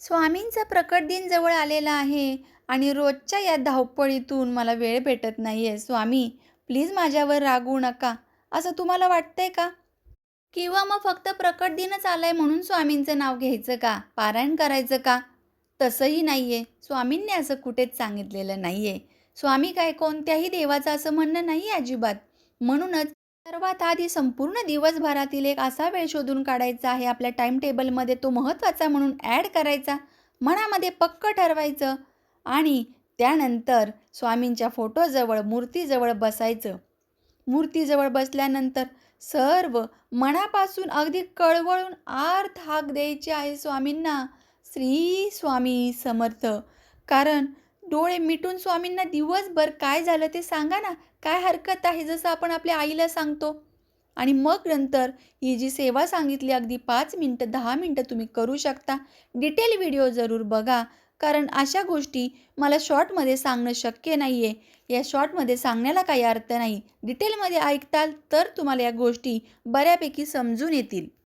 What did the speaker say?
स्वामींचा प्रकट दिन जवळ आलेला आहे आणि रोजच्या या धावपळीतून मला वेळ भेटत नाही आहे स्वामी प्लीज माझ्यावर रागवू नका. असं तुम्हाला वाटतंय का? किंवा मग फक्त प्रकट दिनच आलाय म्हणून स्वामींचं नाव घ्यायचं का? पारायण करायचं का? तसंही नाही आहे स्वामींनी असं कुठेच सांगितलेलं नाही आहे स्वामी काय कोणत्याही देवाचं असं म्हणणं नाही अजिबात. म्हणूनच सर्वात आधी संपूर्ण दिवसभरातील एक असा वेळ शोधून काढायचा आहे. आपल्या टाईम टेबलमध्ये तो महत्त्वाचा म्हणून ॲड करायचा मनामध्ये पक्क ठरवायचं आणि त्यानंतर स्वामींच्या फोटोजवळ मूर्तीजवळ बसायचं. मूर्तीजवळ बसल्यानंतर सर्व मनापासून अगदी कळवळून आर्थ हाक द्यायची आहे स्वामींना. श्री स्वामी समर्थ. कारण डोळे मिटून स्वामींना दिवसभर काय झालं ते सांगा ना. काय हरकत आहे जसं आपण आपल्या आईला सांगतो. आणि मग नंतर ही जी सेवा सांगितली अगदी पाच मिनटं दहा मिनटं तुम्ही करू शकता. डिटेल व्हिडिओ जरूर बघा. कारण अशा गोष्टी मला शॉर्टमध्ये सांगणं शक्य नाही आहे या शॉर्टमध्ये सांगण्याला काही अर्थ नाही. डिटेलमध्ये ऐकताल तर तुम्हाला या गोष्टी बऱ्यापैकी समजून येतील.